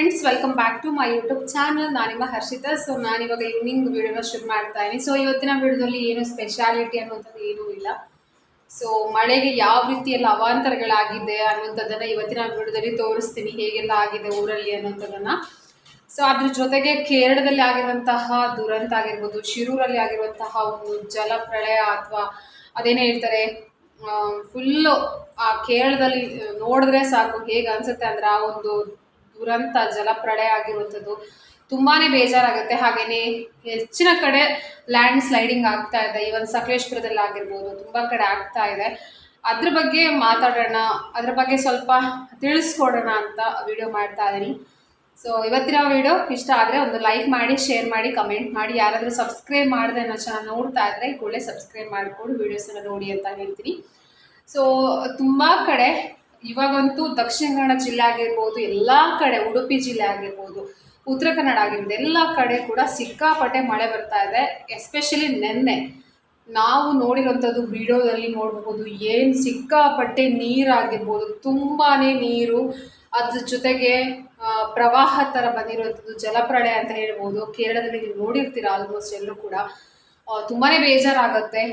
Friends welcome back to my YouTube channel ನಾನಿಮ್ಮ Harshita. So ನಾನಿವಾಗ evening ವಿಡಿಯೋನ ಶುರು ಮಾಡ್ತಾ ಇದ್ದೀನಿ ಸೊ ಇವತ್ತಿನ ವಿಡಿಯೋದಲ್ಲಿ ಏನು ಸ್ಪೆಷಾಲಿಟಿ ಅನ್ನುವಂಥದ್ದು ಏನೂ ಇಲ್ಲ. ಸೊ ಮಳೆಗೆ ಯಾವ ರೀತಿಯಲ್ಲಿ ಅವಾಂತರಗಳಾಗಿದೆ ಅನ್ನುವಂಥದ್ದನ್ನು ಇವತ್ತಿನ ವಿಡಿಯೋದಲ್ಲಿ ತೋರಿಸ್ತೀನಿ. ಹೇಗೆಲ್ಲ ಆಗಿದೆ ಊರಲ್ಲಿ ಅನ್ನುವಂಥದ್ದನ್ನು. ಸೊ ಅದ್ರ ಜೊತೆಗೆ ಕೇರಳದಲ್ಲಿ ಆಗಿರುವಂತಹ ದುರಂತ ಆಗಿರ್ಬೋದು, ಶಿರೂರಲ್ಲಿ ಆಗಿರುವಂತಹ ಒಂದು ಜಲಪ್ರಳಯ ಅಥವಾ ಅದೇನೇ ಹೇಳ್ತಾರೆ ಫುಲ್ಲು ಆ ಕೇರಳದಲ್ಲಿ ನೋಡಿದ್ರೆ ಸಾಕು. ಹೇಗೆ ಅನ್ಸುತ್ತೆ ಅಂದ್ರೆ ಆ ಒಂದು ದುರಂತ, ಜಲಪ್ರಳಯ ಆಗಿರುವಂಥದ್ದು ತುಂಬಾ ಬೇಜಾರಾಗುತ್ತೆ. ಹಾಗೆಯೇ ಹೆಚ್ಚಿನ ಕಡೆ ಲ್ಯಾಂಡ್ ಸ್ಲೈಡಿಂಗ್ ಆಗ್ತಾ ಇದೆ. ಇವನ್ ಸಕಲೇಶ್ಪುರದಲ್ಲಿ ಆಗಿರ್ಬೋದು, ತುಂಬ ಕಡೆ ಆಗ್ತಾ ಇದೆ. ಅದ್ರ ಬಗ್ಗೆ ಮಾತಾಡೋಣ. ಅದ್ರ ಬಗ್ಗೆ ಸ್ವಲ್ಪ ತಿಳಿಸ್ಕೊಡೋಣ ಅಂತ ವಿಡಿಯೋ ಮಾಡ್ತಾ ಇದ್ದೀನಿ ಸೊ ಇವತ್ತಿನ ವಿಡಿಯೋ ಇಷ್ಟ ಆದರೆ ಒಂದು ಲೈಕ್ ಮಾಡಿ ಶೇರ್ ಮಾಡಿ ಕಮೆಂಟ್ ಮಾಡಿ. ಯಾರಾದರೂ ಸಬ್ಸ್ಕ್ರೈಬ್ ಮಾಡಿದೆ ನಾನು ಚಾನಲ್ ನೋಡ್ತಾ ಇದ್ದರೆ ಕೂಡಲೇ ಸಬ್ಸ್ಕ್ರೈಬ್ ಮಾಡಿಕೊಂಡು ವೀಡಿಯೋಸನ್ನು ನೋಡಿ ಅಂತ ಹೇಳ್ತೀನಿ. ಸೊ ತುಂಬ ಕಡೆ ಇವಾಗಂತೂ ದಕ್ಷಿಣ ಕನ್ನಡ ಜಿಲ್ಲೆ ಆಗಿರ್ಬೋದು, ಎಲ್ಲ ಕಡೆ, ಉಡುಪಿ ಜಿಲ್ಲೆ ಆಗಿರ್ಬೋದು, ಉತ್ತರ ಕನ್ನಡ ಆಗಿರ್ಬೋದು, ಎಲ್ಲ ಕಡೆ ಕೂಡ ಸಿಕ್ಕಾಪಟ್ಟೆ ಮಳೆ ಬರ್ತಾ ಇದೆ ಎಸ್ಪೆಷಲಿ ನೆನ್ನೆ. ನಾವು ನೋಡಿರೋಂಥದ್ದು ವಿಡಿಯೋದಲ್ಲಿ ನೋಡಬಹುದು ಏನು ಸಿಕ್ಕಾಪಟ್ಟೆ ನೀರಾಗಿರ್ಬೋದು ತುಂಬಾ ನೀರು, ಅದ್ರ ಜೊತೆಗೆ ಪ್ರವಾಹ ಥರ ಬಂದಿರುವಂಥದ್ದು, ಜಲಪ್ರಳಯ ಅಂತ ಹೇಳ್ಬೋದು, ಕೇರಳದಲ್ಲಿ ನೀವು ನೋಡಿರ್ತೀರ ಆಲ್ಮೋಸ್ಟ್ ಎಲ್ಲರೂ ಕೂಡ. ತುಂಬಾ ಬೇಜಾರಾಗುತ್ತೆ.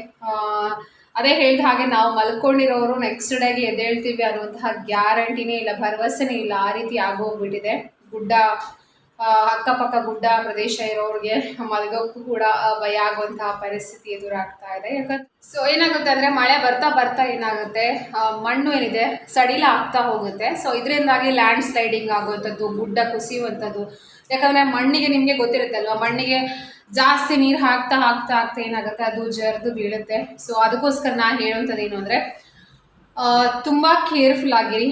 ಅದೇ ಹೇಳಿದ ಹಾಗೆ ನಾವು ಮಲ್ಕೊಂಡಿರೋರು ನೆಕ್ಸ್ಟ್ ಡೇಗೆ ಎದ್ದೇಳ್ತೀವಿ ಅನ್ನುವಂತಹ ಗ್ಯಾರಂಟಿನೇ ಇಲ್ಲ, ಭರವಸೆನೇ ಇಲ್ಲ. ಆ ರೀತಿ ಆಗೋಗ್ಬಿಟ್ಟಿದೆ. ಗುಡ್ಡ ಅಕ್ಕಪಕ್ಕ ಗುಡ್ಡ ಪ್ರದೇಶ ಇರೋರಿಗೆ ಮಲಗೋಕ್ಕೂ ಕೂಡ ಭಯ ಆಗುವಂತಹ ಪರಿಸ್ಥಿತಿ ಎದುರಾಗ್ತಾ ಇದೆ. ಯಾಕಂದ್ರೆ ಸೊ ಏನಾಗುತ್ತೆ ಅಂದ್ರೆ ಮಳೆ ಬರ್ತಾ ಬರ್ತಾ ಏನಾಗುತ್ತೆ ಮಣ್ಣು ಏನಿದೆ, ಸಡಿಲ ಆಗ್ತಾ ಹೋಗುತ್ತೆ. ಸೊ ಇದರಿಂದಾಗಿ ಲ್ಯಾಂಡ್ ಸ್ಲೈಡಿಂಗ್ ಆಗುವಂಥದ್ದು, ಗುಡ್ಡ ಕುಸಿಯುವಂಥದ್ದು ಯಾಕಂದ್ರೆ ಮಣ್ಣಿಗೆ ನಿಮಗೆ ಗೊತ್ತಿರುತ್ತೆ ಅಲ್ವಾ ಮಣ್ಣಿಗೆ ಜಾಸ್ತಿ ನೀರು ಹಾಕ್ತಾ ಹಾಕ್ತಾ ಹಾಕ್ತಾ ಏನಾಗುತ್ತೆ? ಅದು ಜರ್ದು ಬೀಳುತ್ತೆ. ಸೊ ಅದಕ್ಕೋಸ್ಕರ ನಾನು ಹೇಳುವಂಥದ್ದು ಏನು ಅಂದರೆ ತುಂಬ ಕೇರ್ಫುಲ್ ಆಗಿರಿ.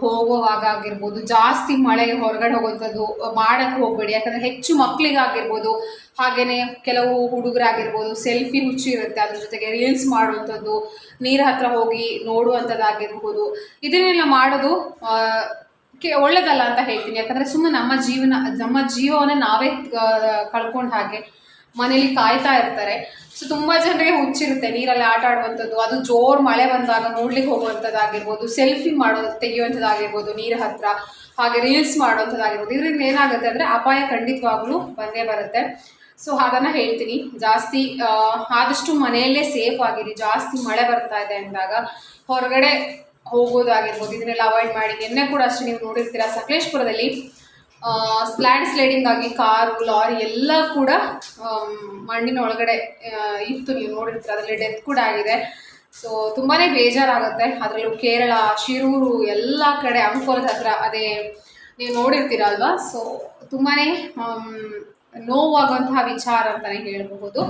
ಹೋಗುವಾಗ ಆಗಿರ್ಬೋದು. ಜಾಸ್ತಿ ಮಳೆ ಹೊರಗಡೆ ಹೋಗುವಂಥದ್ದು, ಮಾಡಕ್ಕೆ ಹೋಗಬೇಡಿ. ಯಾಕಂದರೆ ಹೆಚ್ಚು ಮಕ್ಕಳಿಗಾಗಿರ್ಬೋದು ಹಾಗೆಯೇ ಕೆಲವು ಹುಡುಗರಾಗಿರ್ಬೋದು, ಸೆಲ್ಫಿ ಹುಚ್ಚಿ ಇರುತ್ತೆ. ಅದ್ರ ಜೊತೆಗೆ ರೀಲ್ಸ್ ಮಾಡುವಂಥದ್ದು, ನೀರು ಹತ್ರ ಹೋಗಿ ನೋಡುವಂಥದ್ದಾಗಿರ್ಬೋದು. ಇದನ್ನೆಲ್ಲ ಮಾಡೋದು ಕೆ, ಒಳ್ಳೇದಲ್ಲ ಅಂತ ಹೇಳ್ತೀನಿ. ಯಾಕಂದರೆ ಸುಮ್ಮನೆ ನಮ್ಮ ಜೀವನ, ನಮ್ಮ ಜೀವವನ್ನ ನಾವೇ ಕಳ್ಕೊಂಡ ಹಾಗೆ ಮನೇಲಿ ಕಾಯ್ತಾ ಇರ್ತಾರೆ. ಸೊ ತುಂಬ ಜನರಿಗೆ ಹುಚ್ಚಿರುತ್ತೆ ನೀರಲ್ಲಿ ಆಟ ಆಡುವಂಥದ್ದು. ಅದು ಜೋರು ಮಳೆ ಬಂದಾಗ ನೋಡ್ಲಿಕ್ಕೆ ಹೋಗುವಂಥದ್ದಾಗಿರ್ಬೋದು, ಸೆಲ್ಫಿ ಮಾಡೋದು ತೆಗೆಯುವಂಥದ್ದಾಗಿರ್ಬೋದು ನೀರ ಹತ್ರ, ಹಾಗೆ ರೀಲ್ಸ್ ಮಾಡುವಂಥದ್ದಾಗಿರ್ಬೋದು. ಇದರಿಂದ ಏನಾಗುತ್ತೆ ಅಂದರೆ ಅಪಾಯ ಖಂಡಿತವಾಗ್ಲೂ ಬಂದೇ ಬರುತ್ತೆ. ಸೊ ಅದನ್ನು ಹೇಳ್ತೀನಿ. ಜಾಸ್ತಿ ಆದಷ್ಟು ಮನೆಯಲ್ಲೇ ಸೇಫ್ ಆಗಿರಿ. ಜಾಸ್ತಿ ಮಳೆ ಬರ್ತಾ ಇದೆ ಅಂದಾಗ ಹೊರಗಡೆ ಹೋಗೋದಾಗಿರ್ಬೋದು, ಇದನ್ನೆಲ್ಲ ಅವಾಯ್ಡ್ ಮಾಡಿ, ನಿನ್ನೆ ಕೂಡ ಅಷ್ಟೇ ನೀವು ನೋಡಿರ್ತೀರ ಸಕಲೇಶ್ಪುರದಲ್ಲಿ ಸ್ಲ್ಯಾಂಡ್ ಸ್ಲೈಡಿಂಗ್ ಆಗಿ ಕಾರು, ಲಾರಿ ಎಲ್ಲ ಕೂಡ ಮಣ್ಣಿನ ಒಳಗಡೆ ಇತ್ತು. ನೀವು ನೋಡಿರ್ತೀರ, ಅದರಲ್ಲಿ ಡೆತ್ ಕೂಡ ಆಗಿದೆ. ಸೊ ತುಂಬಾ ಬೇಜಾರಾಗುತ್ತೆ. ಅದರಲ್ಲೂ ಕೇರಳ, ಶಿರೂರು, ಎಲ್ಲ ಕಡೆ, ಅಂಕೋಲದ ಹತ್ರ ಅದೇ ನೀವು ನೋಡಿರ್ತೀರ ಅಲ್ವಾ? ಸೊ ತುಂಬಾ ನೋವಾಗುವಂತಹ ವಿಚಾರ ಅಂತಲೇ ಹೇಳಬಹುದು.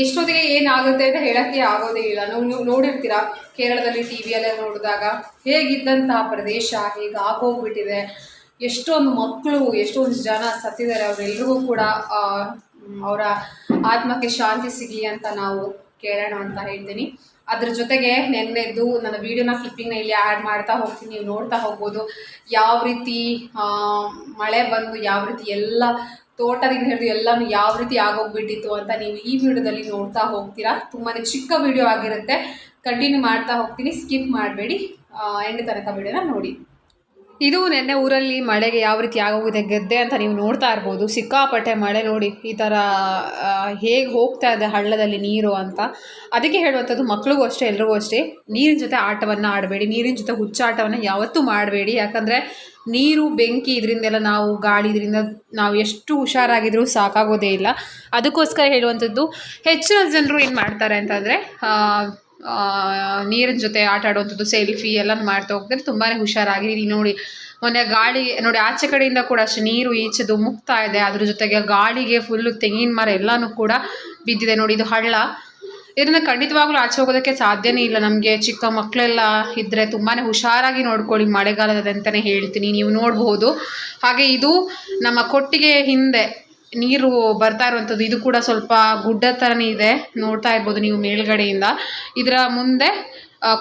ಎಷ್ಟೊತ್ತಿಗೆ ಏನಾಗುತ್ತೆ ಅಂತ ಹೇಳಕ್ಕೆ ಆಗೋದೇ ಇಲ್ಲ. ನೀವು ನೀವು ನೋಡಿರ್ತೀರ? ಕೇರಳದಲ್ಲಿ ಟಿ ವಿಯಲ್ಲೇ ನೋಡಿದಾಗ ಹೇಗಿದ್ದಂಥ ಪ್ರದೇಶ, ಹೇಗೆ ಆಗೋಗ್ಬಿಟ್ಟಿದೆ, ಎಷ್ಟೊಂದು ಮಕ್ಕಳು, ಎಷ್ಟೊಂದು ಜನ ಸತ್ತಿದ್ದಾರೆ ಅವರೆಲ್ಲರಿಗೂ ಕೂಡ ಅವರ ಆತ್ಮಕ್ಕೆ ಶಾಂತಿ ಸಿಗಲಿ ಅಂತ ನಾವು ಕೇಳೋಣ ಅಂತ ಹೇಳ್ತೀನಿ. ಅದ್ರ ಜೊತೆಗೆ ನೆನ್ನೆದ್ದು ನನ್ನ ವೀಡಿಯೋನ ಕ್ಲಿಪ್ಪಿಂಗ್ನ ಇಲ್ಲಿ ಆ್ಯಡ್ ಮಾಡ್ತಾ ಹೋಗ್ತೀನಿ, ನೀವು ನೋಡ್ತಾ ಹೋಗ್ಬೋದು. ಯಾವ ರೀತಿ ಮಳೆ ಬಂದು ಯಾವ ರೀತಿ ಎಲ್ಲ ತೋಟದಿಂದ ಹಿಡಿದು ಎಲ್ಲನೂ ಯಾವ ರೀತಿ ಆಗೋಗ್ಬಿಟ್ಟಿತ್ತು ಅಂತ ನೀವು ಈ ವಿಡಿಯೋದಲ್ಲಿ ನೋಡ್ತಾ ಹೋಗ್ತೀರಾ. ತುಂಬಾ ಚಿಕ್ಕ ವಿಡಿಯೋ ಆಗಿರುತ್ತೆ. ಕಂಟಿನ್ಯೂ ಮಾಡ್ತಾ ಹೋಗ್ತೀನಿ. ಸ್ಕಿಪ್ ಮಾಡಬೇಡಿ. ಎಂಡ್ ತನಕ ವಿಡಿಯೋನ ನೋಡಿ. ಇದು ನಿನ್ನೆ ಊರಲ್ಲಿ ಮಳೆಗೆ ಯಾವ ರೀತಿ ಆಗೋಗಿದೆ, ಗದ್ದೆ ಅಂತ ನೀವು ನೋಡ್ತಾ ಇರ್ಬೋದು. ಸಿಕ್ಕಾಪಟ್ಟೆ ಮಳೆ ನೋಡಿ ಈ ಥರ ಹೇಗೆ ಹೋಗ್ತಾ ಇದೆ ಹಳ್ಳದಲ್ಲಿ ನೀರು ಅಂತ. ಅದಕ್ಕೆ ಹೇಳುವಂಥದ್ದು ಮಕ್ಳಿಗೂ ಅಷ್ಟೇ, ಎಲ್ರಿಗೂ ಅಷ್ಟೇ. ನೀರಿನ ಜೊತೆ ಆಟವನ್ನು ಆಡಬೇಡಿ, ನೀರಿನ ಜೊತೆ ಹುಚ್ಚಾಟವನ್ನು ಯಾವತ್ತೂ ಮಾಡಬೇಡಿ. ಯಾಕಂದರೆ ನೀರು, ಬೆಂಕಿ ಇದರಿಂದೆಲ್ಲ ನಾವು ಗಾಳಿ ಇದರಿಂದ ನಾವು ಎಷ್ಟು ಹುಷಾರಾಗಿದ್ರೂ ಸಾಕಾಗೋದೇ ಇಲ್ಲ. ಅದಕ್ಕೋಸ್ಕರ ಹೇಳುವಂಥದ್ದು, ಹೆಚ್ಚಿನ ಜನರು ಏನು ಮಾಡ್ತಾರೆ ಅಂತಂದರೆ ನೀರಿನ ಜೊತೆ ಆಟ ಆಡುವಂಥದ್ದು ಸೆಲ್ಫಿ ಎಲ್ಲ ಮಾಡ್ತಾ ಹೋಗ್ತಾರೆ ತುಂಬಾ ಹುಷಾರಾಗಿರಿ ನೋಡಿ, ಮೊನ್ನೆ ಗಾಳಿ, ನೋಡಿ ಆಚೆ ಕಡೆಯಿಂದ ಕೂಡ ಅಷ್ಟೇ ನೀರು ಈಚೆದು ಮುಕ್ತಾ ಇದೆ. ಅದ್ರ ಜೊತೆಗೆ ಗಾಳಿಗೆ ಫುಲ್ಲು ತೆಂಗಿನ ಮರ ಎಲ್ಲನೂ ಕೂಡ ಬಿದ್ದಿದೆ. ನೋಡಿ, ಇದು ಹಳ್ಳ. ಇದರಿಂದ ಖಂಡಿತವಾಗ್ಲೂ ಆಚೆ ಹೋಗೋದಕ್ಕೆ ಸಾಧ್ಯನೇ ಇಲ್ಲ. ನಮಗೆ ಚಿಕ್ಕ ಮಕ್ಕಳೆಲ್ಲ ಇದ್ದರೆ ತುಂಬಾ ಹುಷಾರಾಗಿ ನೋಡ್ಕೊಳ್ಳಿ. ಮಳೆಗಾಲದ ಅಂತಲೇ ಹೇಳ್ತೀನಿ, ನೀವು ನೋಡಬಹುದು ಹಾಗೆ ಇದು ನಮ್ಮ ಕೊಟ್ಟಿಗೆ ಹಿಂದೆ ನೀರು ಬರ್ತಾ ಇರುವಂಥದ್ದು, ಇದು ಕೂಡ ಸ್ವಲ್ಪ ಗುಡ್ಡ ಥರನೇ ಇದೆ. ನೋಡ್ತಾ ಇರ್ಬೋದು ನೀವು ಮೇಲ್ಗಡೆಯಿಂದ. ಇದರ ಮುಂದೆ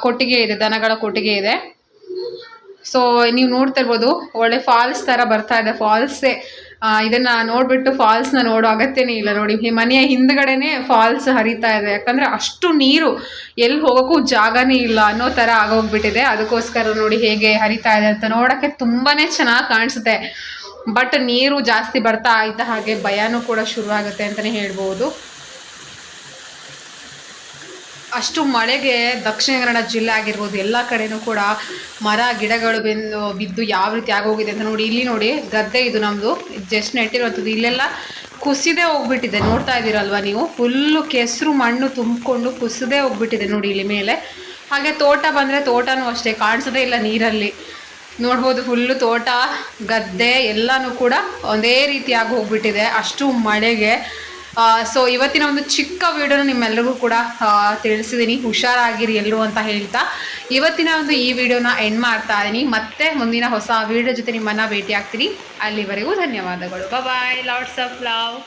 ಕೊಟ್ಟಿಗೆ ಇದೆ, ದನಗಳ ಕೊಟ್ಟಿಗೆ ಇದೆ. ಸೊ ನೀವು ನೋಡ್ತಾ ಇರ್ಬೋದು, ಒಳ್ಳೆ ಫಾಲ್ಸ್ ಥರ ಬರ್ತಾ ಇದೆ. ಫಾಲ್ಸೇ ಇದನ್ನು ನೋಡಿಬಿಟ್ಟು ಫಾಲ್ಸ್ನ ನೋಡೋ ಅಗತ್ಯನೇ ಇಲ್ಲ ನೋಡಿ. ಮನೆಯ ಹಿಂದ್ಗಡೆ ಫಾಲ್ಸ್ ಹರಿತಾ ಇದೆ. ಯಾಕಂದರೆ ಅಷ್ಟು ನೀರು ಎಲ್ಲಿ ಹೋಗೋಕ್ಕೂ ಜಾಗನೇ ಇಲ್ಲ ಅನ್ನೋ ಥರ ಆಗೋಗ್ಬಿಟ್ಟಿದೆ. ಅದಕ್ಕೋಸ್ಕರ ನೋಡಿ ಹೇಗೆ ಹರಿತಾ ಇದೆ ಅಂತ ನೋಡೋಕ್ಕೆ ತುಂಬಾ ಚೆನ್ನಾಗಿ ಕಾಣಿಸುತ್ತೆ. ಬಟ್ ನೀರು ಜಾಸ್ತಿ ಬರ್ತಾ ಆಯ್ತಾ ಹಾಗೆ ಭಯನೂ ಕೂಡ ಶುರು ಆಗುತ್ತೆ ಅಂತಲೇ ಹೇಳ್ಬೋದು. ಅಷ್ಟು ಮಳೆಗೆ ದಕ್ಷಿಣ ಕನ್ನಡ ಜಿಲ್ಲೆ ಆಗಿರ್ಬೋದು, ಎಲ್ಲ ಕಡೆನೂ ಕೂಡ ಮರ, ಗಿಡಗಳು ಬೆಂದು, ಬಿದ್ದು ಯಾವ ರೀತಿ ಆಗೋಗಿದೆ ಅಂತ ನೋಡಿ, ಇಲ್ಲಿ ನೋಡಿ ಗದ್ದೆ ಇದು ನಮ್ಮದು ಜಸ್ಟ್ ನೆಟ್ಟಿರುವಂಥದ್ದು. ಇಲ್ಲೆಲ್ಲ ಕುಸಿದೇ ಹೋಗ್ಬಿಟ್ಟಿದೆ. ನೋಡ್ತಾ ಇದ್ದೀರಲ್ವ ನೀವು? ಫುಲ್ಲು ಕೆಸರು ಮಣ್ಣು ತುಂಬಿಕೊಂಡು ಕುಸಿದೇ ಹೋಗ್ಬಿಟ್ಟಿದೆ ನೋಡಿ ಇಲ್ಲಿ ಮೇಲೆ. ಹಾಗೆ ತೋಟ ಬಂದರೆ ತೋಟನೂ ಅಷ್ಟೇ, ಕಾಣಿಸೋದೇ ಇಲ್ಲ ನೀರಲ್ಲಿ. ನೋಡ್ಬೋದು ಫುಲ್ಲು ತೋಟ, ಗದ್ದೆ ಎಲ್ಲನೂ ಕೂಡ ಒಂದೇ ರೀತಿಯಾಗಿ ಹೋಗ್ಬಿಟ್ಟಿದೆ. ಅಷ್ಟು ಮಳೆಗೆ. ಸೊ ಇವತ್ತಿನ ಒಂದು ಚಿಕ್ಕ ವಿಡಿಯೋನ ನಿಮ್ಮೆಲ್ಲರಿಗೂ ಕೂಡ ತಿಳಿಸಿದ್ದೀನಿ ಹುಷಾರಾಗಿರಿ ಎಲ್ಲರೂ ಅಂತ ಹೇಳ್ತಾ. ಇವತ್ತಿನ ಒಂದು ಈ ವಿಡಿಯೋನ ಎಂಡ್ ಮಾಡ್ತಾ ಇದ್ದೀನಿ ಮತ್ತೆ ಮುಂದಿನ ಹೊಸ ವಿಡಿಯೋ ಜೊತೆ ನಿಮ್ಮನ್ನು ಭೇಟಿ ಆಗ್ತೀನಿ ಅಲ್ಲಿವರೆಗೂ ಧನ್ಯವಾದಗಳು. ಬಾಯ್ ಲಾಟ್ಸ್ ಆಫ್ ಲವ್